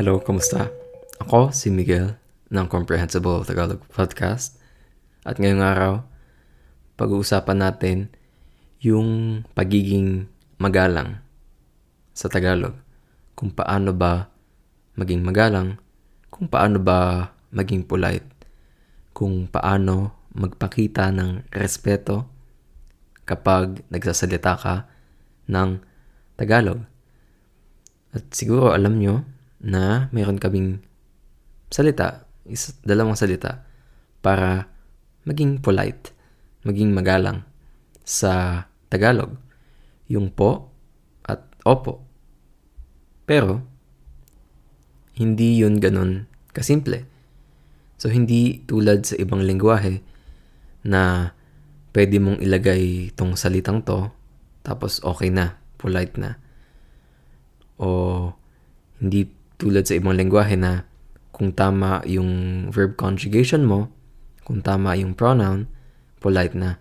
Hello, kumusta? Ako si Miguel ng Comprehensible Tagalog Podcast. At ngayong araw, pag-uusapan natin yung pagiging magalang sa Tagalog. Kung paano ba maging magalang, kung paano ba maging polite, kung paano magpakita ng respeto kapag nagsasalita ka ng Tagalog. At siguro alam nyo na mayroon kaming salita, is, dalawang salita, para maging polite, maging magalang sa Tagalog. Yung po at opo. Pero, hindi yun ganun kasimple. So, hindi tulad sa ibang lingwahe na pwede mong ilagay tong salitang to, tapos okay na, polite na. O hindi tulad sa ibang lengguwahe na kung tama yung verb conjugation mo, kung tama yung pronoun, polite na.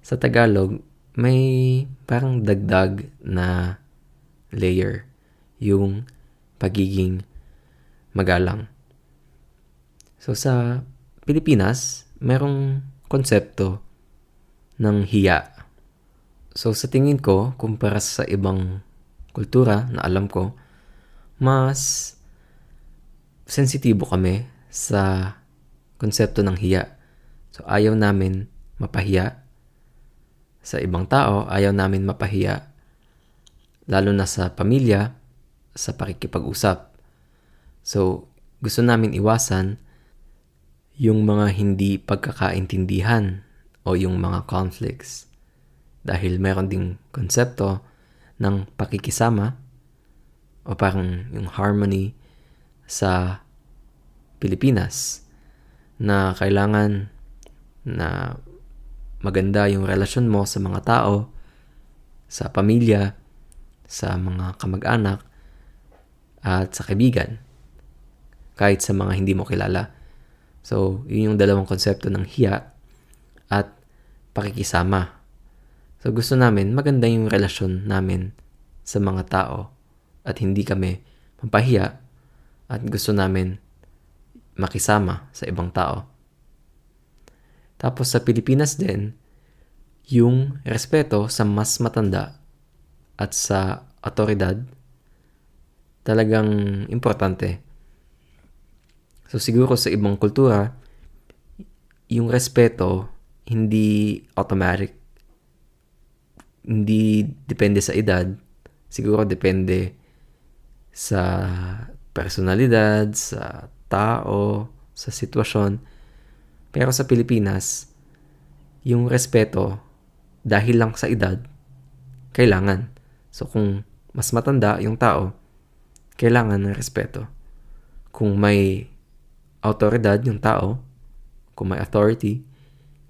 Sa Tagalog, may parang dagdag na layer yung pagiging magalang. So sa Pilipinas, merong konsepto ng hiya. So sa tingin ko, kumpara sa ibang kultura na alam ko, mas sensitibo kami sa konsepto ng hiya. So ayaw namin mapahiya sa ibang tao, ayaw namin mapahiya lalo na sa pamilya, sa pakikipag-usap. So gusto namin iwasan yung mga hindi pagkakaintindihan o yung mga conflicts. Dahil meron ding konsepto ng pakikisama o parang yung harmony sa Pilipinas na kailangan na maganda yung relasyon mo sa mga tao, sa pamilya, sa mga kamag-anak, at sa kaibigan. Kahit sa mga hindi mo kilala. So, yun yung dalawang konsepto ng hiya at pakikisama. So, gusto namin maganda yung relasyon namin sa mga tao at hindi kami mapahiya at gusto namin makisama sa ibang tao. Tapos sa Pilipinas din, yung respeto sa mas matanda at sa otoridad talagang importante. So siguro sa ibang kultura, yung respeto hindi automatic. Hindi depende sa edad. Siguro depende sa personalidad, sa tao, sa sitwasyon. Pero sa Pilipinas, yung respeto dahil lang sa edad, kailangan. So kung mas matanda yung tao, kailangan ng respeto. Kung may autoridad yung tao, kung may authority,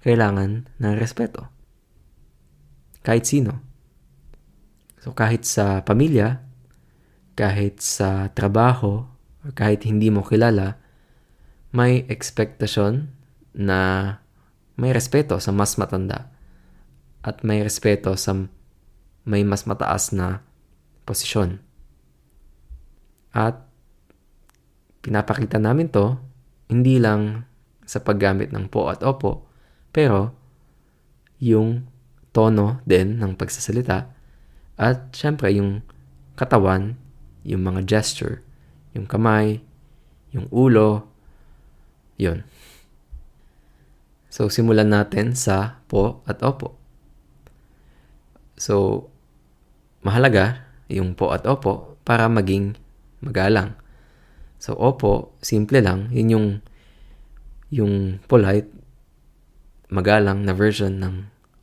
kailangan ng respeto. Kahit sino. So kahit sa pamilya, kahit sa trabaho, kahit hindi mo kilala, may expectation na may respeto sa mas matanda at may respeto sa may mas mataas na posisyon. At pinapakita namin to hindi lang sa paggamit ng po at opo, pero yung tono din ng pagsasalita at syempre yung katawan yung mga gesture, yung kamay, yung ulo, yun. So, simulan natin sa po at opo. So, mahalaga yung po at opo para maging magalang. So, opo, simple lang. Yun yung, yung polite, magalang na version ng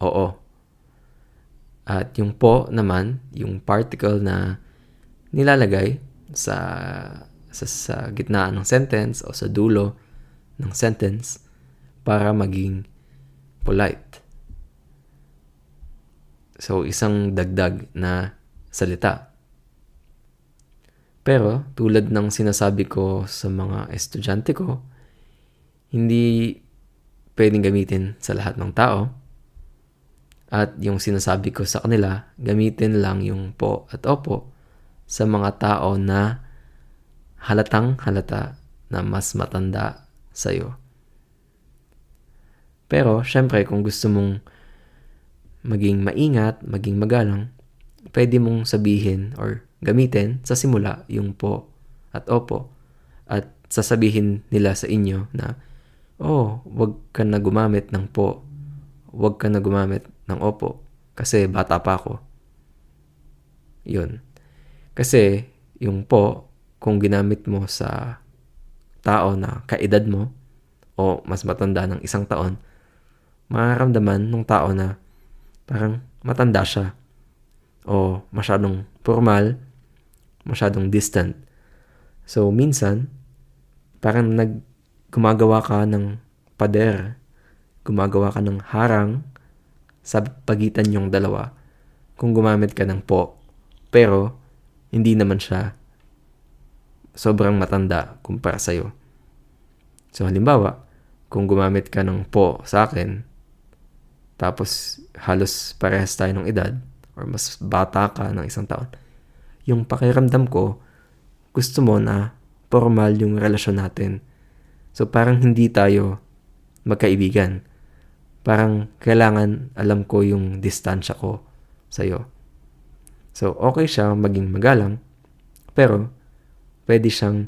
oo. At yung po naman, yung particle na nilalagay sa, sa, sa gitna ng sentence o sa dulo ng sentence para maging polite. So, isang dagdag na salita. Pero, tulad ng sinasabi ko sa mga estudyante ko, hindi pwedeng gamitin sa lahat ng tao. At yung sinasabi ko sa kanila, gamitin lang yung po at opo sa mga tao na halatang halata na mas matanda sa'yo. Pero, syempre, kung gusto mong maging maingat, maging magalang, pwede mong sabihin or gamitin sa simula yung po at opo. At sasabihin nila sa inyo na, oh, wag ka na gumamit ng po. Wag ka na gumamit ng opo. Kasi bata pa ako. Yun. Kasi yung po, kung ginamit mo sa tao na kaedad mo o mas matanda ng isang taon, mararamdaman ng tao na parang matanda siya o masyadong formal, masyadong distant. So, minsan, parang nag gumagawa ka ng pader, gumagawa ka ng harang sa pagitan yung dalawa kung gumamit ka ng po. Pero, hindi naman siya sobrang matanda kumpara sa'yo. So, halimbawa, kung gumamit ka ng po sa akin, tapos halos parehas tayo ng edad, or mas bata ka ng isang taon, yung pakiramdam ko, gusto mo na formal yung relasyon natin. So parang hindi tayo magkaibigan. Parang kailangan alam ko yung distansya ko sa'yo. So okay siya maging magalang, pero pwede siyang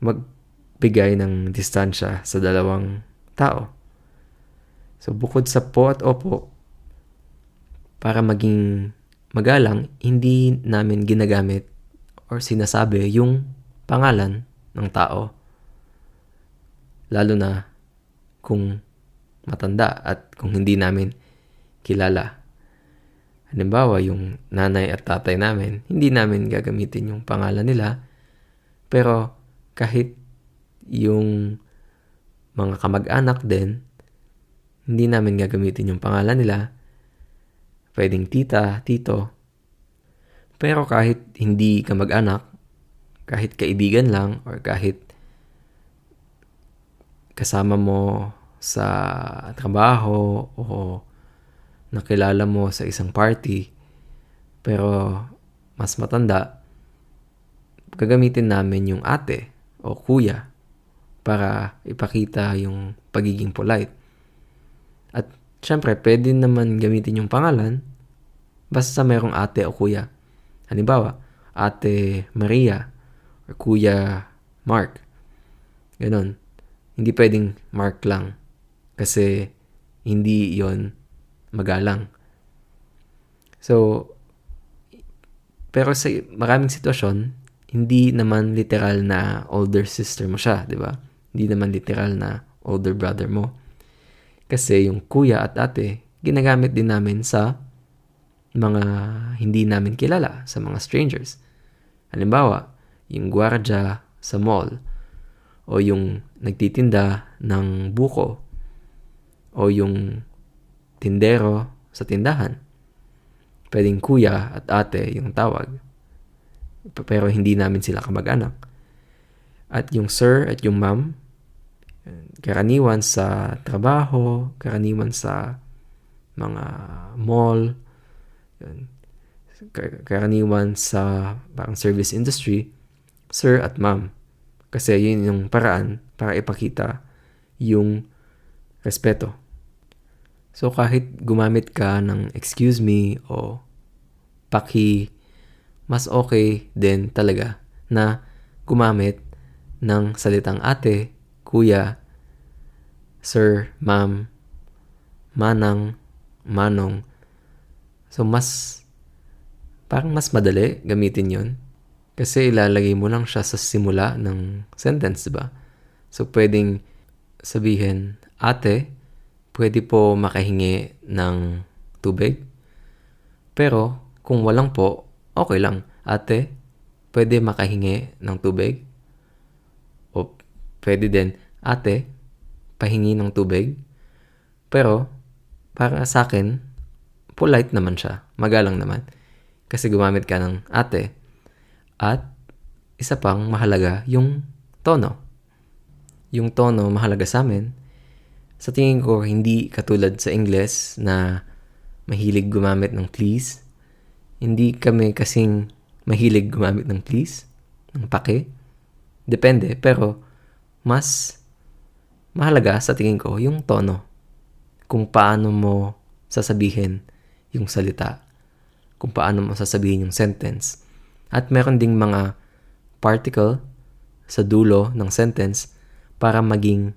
magbigay ng distansya sa dalawang tao. So bukod sa po at opo, para maging magalang, hindi namin ginagamit or sinasabi yung pangalan ng tao. Lalo na kung matanda at kung hindi namin kilala. Halimbawa, yung nanay at tatay namin, hindi namin gagamitin yung pangalan nila. Pero kahit yung mga kamag-anak din, hindi namin gagamitin yung pangalan nila pwedeng tita, tito. Pero kahit hindi ka mag-anak, kahit kaibigan lang, or kahit kasama mo sa trabaho o nakilala mo sa isang party, pero mas matanda, gagamitin namin yung ate o kuya para ipakita yung pagiging polite. At Siyempre, pwede naman gamitin yung pangalan basta mayroong ate o kuya. Halimbawa, ate Maria or kuya Mark. Ganon. Hindi pwedeng Mark lang kasi hindi yon magalang. So, pero sa maraming sitwasyon, hindi naman literal na older sister mo siya, di ba? Hindi naman literal na older brother mo. Kasi yung kuya at ate, ginagamit din namin sa mga hindi namin kilala, sa mga strangers. Halimbawa, yung gwardya sa mall, o yung nagtitinda ng buko, o yung tindero sa tindahan. Pwedeng kuya at ate yung tawag. Pero hindi namin sila kamag-anak. At yung sir at yung ma'am, karaniwan sa trabaho, karaniwan sa mga mall, karaniwan sa parang service industry, sir at ma'am. Kasi yun yung paraan para ipakita yung respeto. So kahit gumamit ka ng excuse me o paki, mas okay din talaga na gumamit ng salitang ate, kuya, sir, ma'am, manang, manong. So, mas, parang mas madali gamitin yon Kasi ilalagay mo lang siya sa simula ng sentence, diba? So, pwedeng sabihin, ate, pwede po makahingi ng tubig. Pero, kung walang po, okay lang. Ate, pwede makahingi ng tubig. O pwede din, ate, pahingi ng tubig. Pero, para sa akin, polite naman siya. Magalang naman. Kasi gumamit ka ng ate. At, isa pang mahalaga, yung tono. Yung tono mahalaga sa amin. Sa tingin ko, hindi katulad sa Ingles na mahilig gumamit ng please. Hindi kami kasing mahilig gumamit ng please, ng pake. Depende, pero mas mahalaga sa tingin ko yung tono. Kung paano mo sasabihin yung salita. Kung paano mo sasabihin yung sentence. At meron ding mga particle sa dulo ng sentence para maging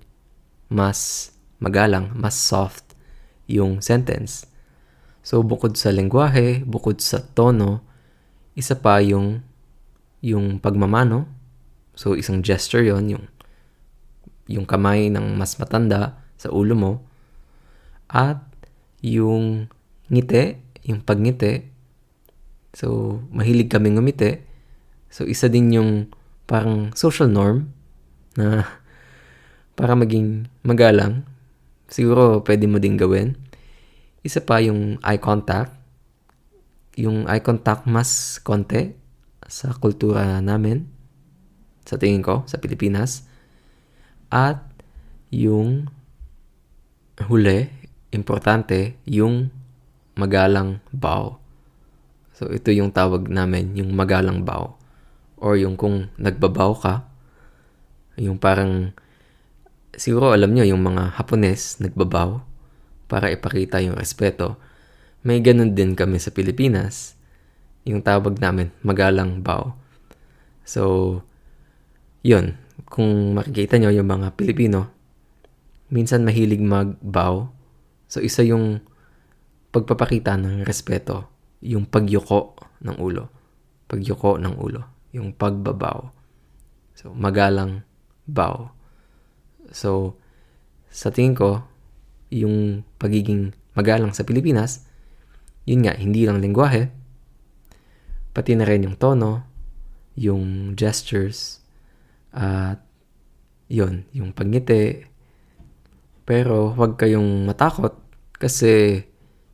mas magalang, mas soft yung sentence. So, bukod sa lengguwahe, bukod sa tono, isa pa yung yung pagmamano. So, isang gesture yon yung yung kamay ng mas matanda sa ulo mo. At yung ngiti, yung pagngiti. So, mahilig kaming ngumiti. So, isa din yung parang social norm na para maging magalang. Siguro pwede mo din gawin. Isa pa yung eye contact. Yung eye contact mas konti sa kultura namin. Sa tingin ko, sa Pilipinas. At yung huli, importante, yung magalang bow. So, ito yung tawag namin, yung magalang bow. Or yung kung nagbabaw ka, yung parang, siguro alam nyo, yung mga Hapones nagbabaw para ipakita yung respeto. May ganun din kami sa Pilipinas. Yung tawag namin, magalang bow. So, yun. Kung makikita nyo yung mga Pilipino, minsan mahilig mag-bow. So, isa yung pagpapakita ng respeto. Yung pagyuko ng ulo. Pagyuko ng ulo. Yung pagbabaw. So, magalang bow. So, sa tingin ko, yung pagiging magalang sa Pilipinas, yun nga, hindi lang lingwahe, pati na rin yung tono, yung gestures, at yun, yung pagngiti. Pero huwag kayong matakot kasi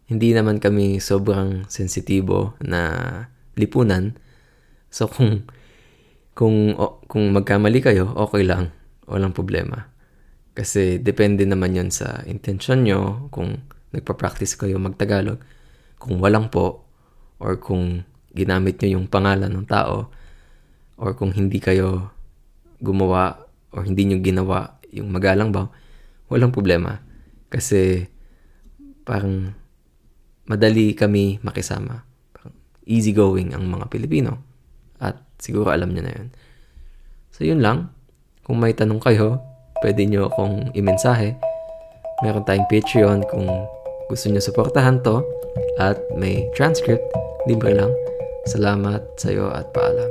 hindi naman kami sobrang sensitibo na lipunan. So kung kung o, kung magkamali kayo, okay lang. Walang problema. Kasi depende naman yon sa intention nyo, kung nagpa-practice kayo magtagalog, kung walang po, or kung ginamit nyo yung pangalan ng tao, or kung hindi kayo gumawa, or hindi nyo ginawa yung magalang ba, walang problema. Kasi parang madali kami makisama. Parang easy going ang mga Pilipino. At siguro alam nyo na yun. So yun lang. Kung may tanong kayo, pwede nyo akong imensahe. Meron tayong Patreon kung gusto nyo supportahan to. At may transcript, libre lang. Salamat sa iyo at paalam.